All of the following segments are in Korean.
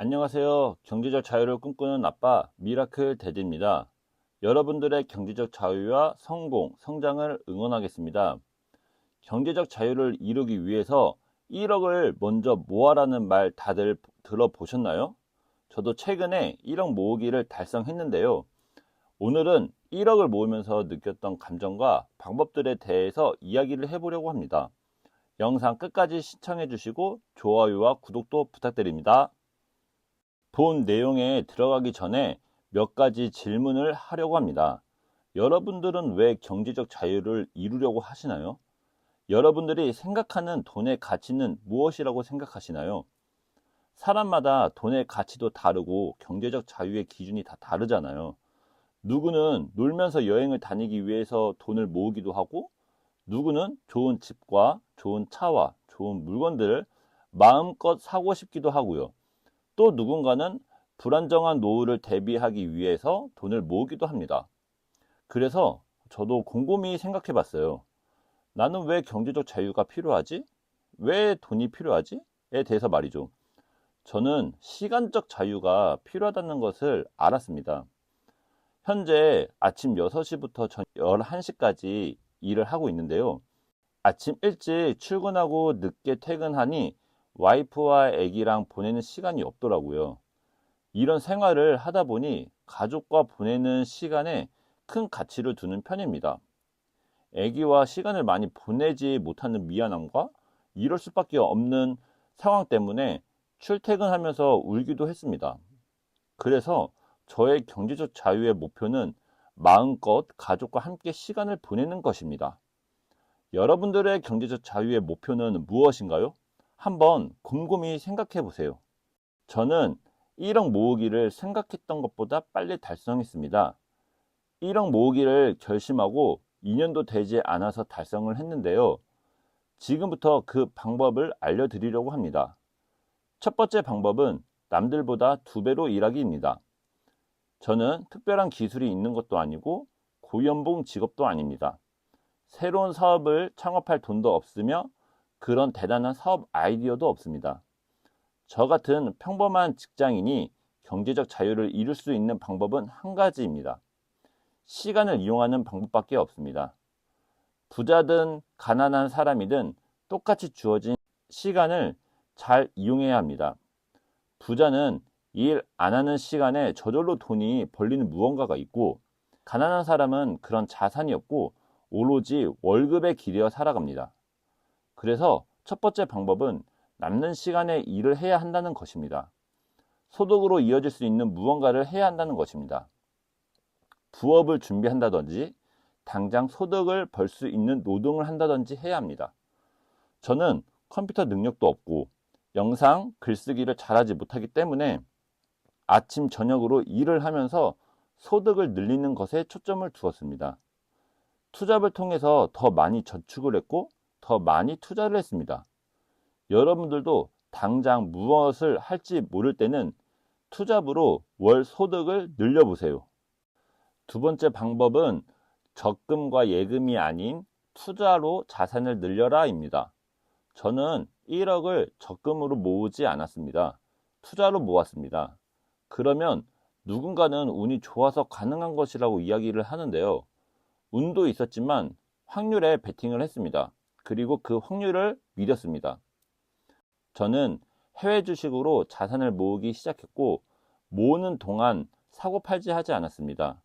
안녕하세요. 경제적 자유를 꿈꾸는 아빠 미라클 데디입니다. 여러분들의 경제적 자유와 성공, 성장을 응원하겠습니다. 경제적 자유를 이루기 위해서 1억을 먼저 모아라는 말 다들 들어보셨나요? 저도 최근에 1억 모으기를 달성했는데요. 오늘은 1억을 모으면서 느꼈던 감정과 방법들에 대해서 이야기를 해보려고 합니다. 영상 끝까지 시청해 주시고 좋아요와 구독도 부탁드립니다. 본 내용에 들어가기 전에 몇 가지 질문을 하려고 합니다. 여러분들은 왜 경제적 자유를 이루려고 하시나요? 여러분들이 생각하는 돈의 가치는 무엇이라고 생각하시나요? 사람마다 돈의 가치도 다르고 경제적 자유의 기준이 다 다르잖아요. 누구는 놀면서 여행을 다니기 위해서 돈을 모으기도 하고, 누구는 좋은 집과 좋은 차와 좋은 물건들을 마음껏 사고 싶기도 하고요. 또 누군가는 불안정한 노후를 대비하기 위해서 돈을 모으기도 합니다. 그래서 저도 곰곰이 생각해 봤어요. 나는 왜 경제적 자유가 필요하지? 왜 돈이 필요하지? 에 대해서 말이죠. 저는 시간적 자유가 필요하다는 것을 알았습니다. 현재 아침 6시부터 저녁 11시까지 일을 하고 있는데요. 아침 일찍 출근하고 늦게 퇴근하니 와이프와 아기랑 보내는 시간이 없더라고요. 이런 생활을 하다 보니 가족과 보내는 시간에 큰 가치를 두는 편입니다. 아기와 시간을 많이 보내지 못하는 미안함과 이럴 수밖에 없는 상황 때문에 출퇴근하면서 울기도 했습니다. 그래서 저의 경제적 자유의 목표는 마음껏 가족과 함께 시간을 보내는 것입니다. 여러분들의 경제적 자유의 목표는 무엇인가요? 한번 곰곰이 생각해 보세요. 저는 1억 모으기를 생각했던 것보다 빨리 달성했습니다. 1억 모으기를 결심하고 2년도 되지 않아서 달성을 했는데요. 지금부터 그 방법을 알려드리려고 합니다. 첫 번째 방법은 남들보다 두 배로 일하기입니다. 저는 특별한 기술이 있는 것도 아니고 고연봉 직업도 아닙니다. 새로운 사업을 창업할 돈도 없으며 그런 대단한 사업 아이디어도 없습니다. 저 같은 평범한 직장인이 경제적 자유를 이룰 수 있는 방법은 한 가지입니다. 시간을 이용하는 방법밖에 없습니다. 부자든 가난한 사람이든 똑같이 주어진 시간을 잘 이용해야 합니다. 부자는 일 안 하는 시간에 저절로 돈이 벌리는 무언가가 있고, 가난한 사람은 그런 자산이 없고, 오로지 월급에 기대어 살아갑니다. 그래서 첫 번째 방법은 남는 시간에 일을 해야 한다는 것입니다. 소득으로 이어질 수 있는 무언가를 해야 한다는 것입니다. 부업을 준비한다든지 당장 소득을 벌 수 있는 노동을 한다든지 해야 합니다. 저는 컴퓨터 능력도 없고 영상, 글쓰기를 잘하지 못하기 때문에 아침, 저녁으로 일을 하면서 소득을 늘리는 것에 초점을 두었습니다. 투잡을 통해서 더 많이 저축을 했고 더 많이 투자를 했습니다. 여러분들도 당장 무엇을 할지 모를 때는 투잡으로 월 소득을 늘려보세요. 두 번째 방법은 적금과 예금이 아닌 투자로 자산을 늘려라입니다. 저는 1억을 적금으로 모으지 않았습니다. 투자로 모았습니다. 그러면 누군가는 운이 좋아서 가능한 것이라고 이야기를 하는데요. 운도 있었지만 확률에 베팅을 했습니다. 그리고 그 확률을 믿었습니다. 저는 해외 주식으로 자산을 모으기 시작했고 모으는 동안 사고 팔지 하지 않았습니다.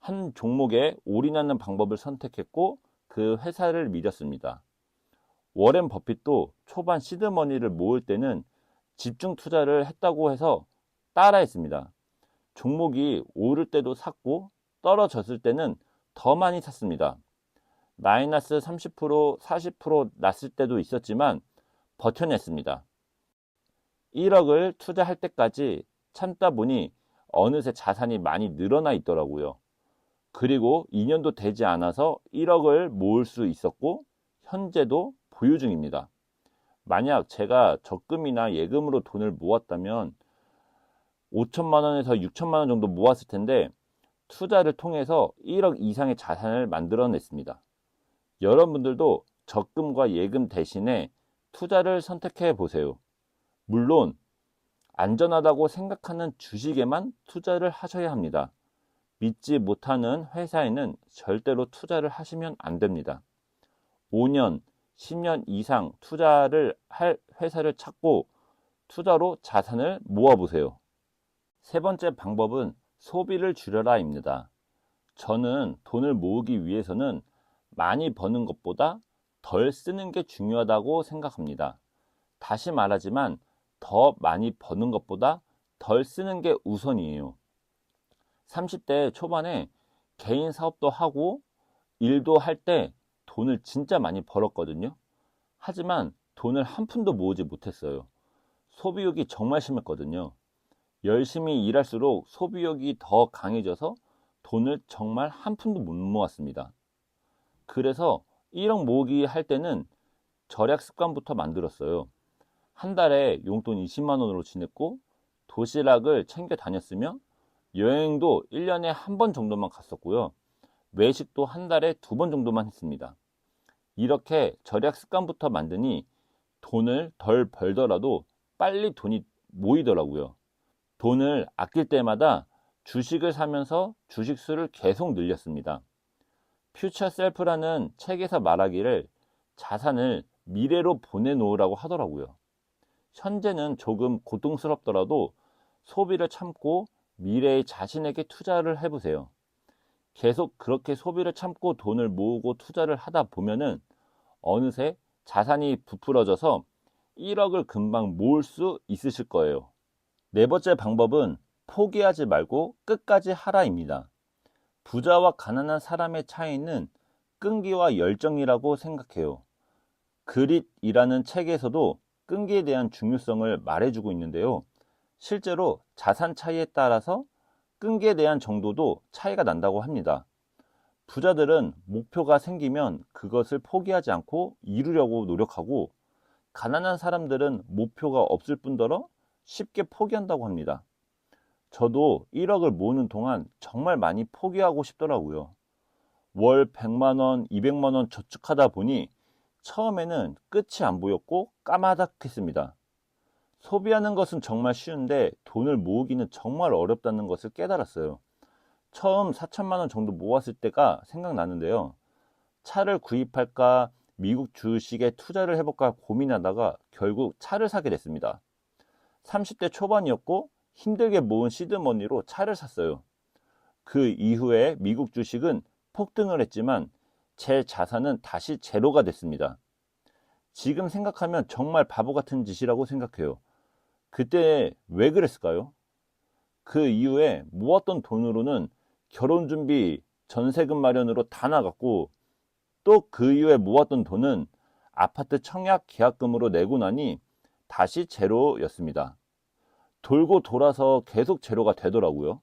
한 종목에 올인하는 방법을 선택했고 그 회사를 믿었습니다. 워렌 버핏도 초반 시드머니를 모을 때는 집중 투자를 했다고 해서 따라했습니다. 종목이 오를 때도 샀고 떨어졌을 때는 더 많이 샀습니다. 마이너스 30%, 40% 났을 때도 있었지만 버텨냈습니다. 1억을 투자할 때까지 참다 보니 어느새 자산이 많이 늘어나 있더라고요. 그리고 2년도 되지 않아서 1억을 모을 수 있었고 현재도 보유 중입니다. 만약 제가 적금이나 예금으로 돈을 모았다면 5천만 원에서 6천만 원 정도 모았을 텐데 투자를 통해서 1억 이상의 자산을 만들어냈습니다. 여러분들도 적금과 예금 대신에 투자를 선택해 보세요. 물론 안전하다고 생각하는 주식에만 투자를 하셔야 합니다. 믿지 못하는 회사에는 절대로 투자를 하시면 안 됩니다. 5년, 10년 이상 투자를 할 회사를 찾고 투자로 자산을 모아보세요. 세 번째 방법은 소비를 줄여라입니다. 저는 돈을 모으기 위해서는 많이 버는 것보다 덜 쓰는 게 중요하다고 생각합니다. 다시 말하지만 더 많이 버는 것보다 덜 쓰는 게 우선이에요. 30대 초반에 개인 사업도 하고 일도 할 때 돈을 진짜 많이 벌었거든요. 하지만 돈을 한 푼도 모으지 못했어요. 소비욕이 정말 심했거든요. 열심히 일할수록 소비욕이 더 강해져서 돈을 정말 한 푼도 못 모았습니다. 그래서 1억 모으기 할 때는 절약 습관부터 만들었어요. 한 달에 용돈 20만 원으로 지냈고 도시락을 챙겨 다녔으며 여행도 1년에 한 번 정도만 갔었고요. 외식도 한 달에 두 번 정도만 했습니다. 이렇게 절약 습관부터 만드니 돈을 덜 벌더라도 빨리 돈이 모이더라고요. 돈을 아낄 때마다 주식을 사면서 주식 수를 계속 늘렸습니다. 퓨처 셀프라는 책에서 말하기를 자산을 미래로 보내놓으라고 하더라고요. 현재는 조금 고통스럽더라도 소비를 참고 미래의 자신에게 투자를 해보세요. 계속 그렇게 소비를 참고 돈을 모으고 투자를 하다 보면은 어느새 자산이 부풀어져서 1억을 금방 모을 수 있으실 거예요. 네 번째 방법은 포기하지 말고 끝까지 하라입니다. 부자와 가난한 사람의 차이는 끈기와 열정이라고 생각해요. 그릿이라는 책에서도 끈기에 대한 중요성을 말해주고 있는데요. 실제로 자산 차이에 따라서 끈기에 대한 정도도 차이가 난다고 합니다. 부자들은 목표가 생기면 그것을 포기하지 않고 이루려고 노력하고 가난한 사람들은 목표가 없을 뿐더러 쉽게 포기한다고 합니다. 저도 1억을 모으는 동안 정말 많이 포기하고 싶더라고요. 월 100만원, 200만원 저축하다 보니 처음에는 끝이 안 보였고 까마득했습니다. 소비하는 것은 정말 쉬운데 돈을 모으기는 정말 어렵다는 것을 깨달았어요. 처음 4천만원 정도 모았을 때가 생각나는데요. 차를 구입할까, 미국 주식에 투자를 해볼까 고민하다가 결국 차를 사게 됐습니다. 30대 초반이었고 힘들게 모은 시드머니로 차를 샀어요. 그 이후에 미국 주식은 폭등을 했지만 제 자산은 다시 제로가 됐습니다. 지금 생각하면 정말 바보 같은 짓이라고 생각해요. 그때 왜 그랬을까요? 그 이후에 모았던 돈으로는 결혼 준비, 전세금 마련으로 다 나갔고 또 그 이후에 모았던 돈은 아파트 청약 계약금으로 내고 나니 다시 제로였습니다. 돌고 돌아서 계속 제로가 되더라고요.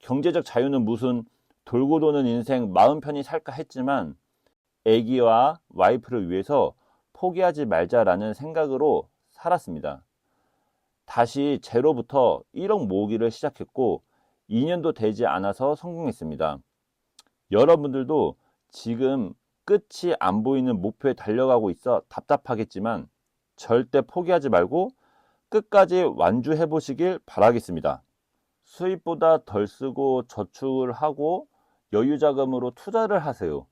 경제적 자유는 무슨 돌고 도는 인생 마음 편히 살까 했지만 애기와 와이프를 위해서 포기하지 말자라는 생각으로 살았습니다. 다시 제로부터 1억 모으기를 시작했고 2년도 되지 않아서 성공했습니다. 여러분들도 지금 끝이 안 보이는 목표에 달려가고 있어 답답하겠지만 절대 포기하지 말고 끝까지 완주해 보시길 바라겠습니다. 수입보다 덜 쓰고 저축을 하고 여유 자금으로 투자를 하세요.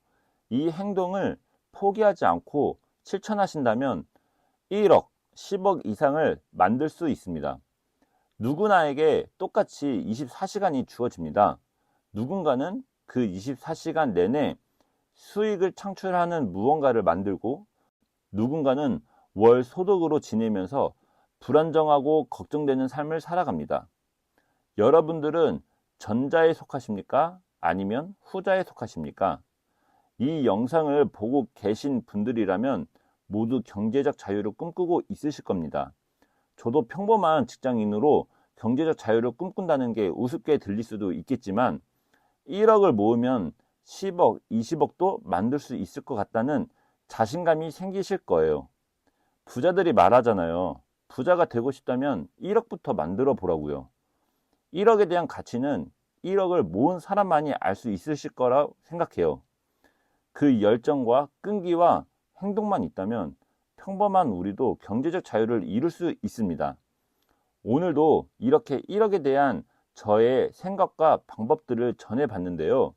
이 행동을 포기하지 않고 실천하신다면 1억, 10억 이상을 만들 수 있습니다. 누구나에게 똑같이 24시간이 주어집니다. 누군가는 그 24시간 내내 수익을 창출하는 무언가를 만들고 누군가는 월 소득으로 지내면서 불안정하고 걱정되는 삶을 살아갑니다. 여러분들은 전자에 속하십니까? 아니면 후자에 속하십니까? 이 영상을 보고 계신 분들이라면 모두 경제적 자유를 꿈꾸고 있으실 겁니다. 저도 평범한 직장인으로 경제적 자유를 꿈꾼다는 게 우습게 들릴 수도 있겠지만 1억을 모으면 10억, 20억도 만들 수 있을 것 같다는 자신감이 생기실 거예요. 부자들이 말하잖아요. 부자가 되고 싶다면 1억부터 만들어 보라고요. 1억에 대한 가치는 1억을 모은 사람만이 알 수 있으실 거라 생각해요. 그 열정과 끈기와 행동만 있다면 평범한 우리도 경제적 자유를 이룰 수 있습니다. 오늘도 이렇게 1억에 대한 저의 생각과 방법들을 전해봤는데요.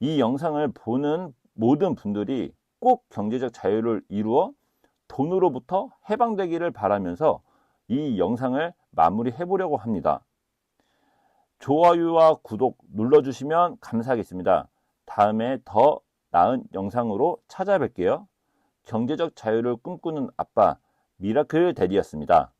이 영상을 보는 모든 분들이 꼭 경제적 자유를 이루어 돈으로부터 해방되기를 바라면서 이 영상을 마무리해 보려고 합니다. 좋아요와 구독 눌러주시면 감사하겠습니다. 다음에 더 나은 영상으로 찾아뵐게요. 경제적 자유를 꿈꾸는 아빠 미라클 대디였습니다.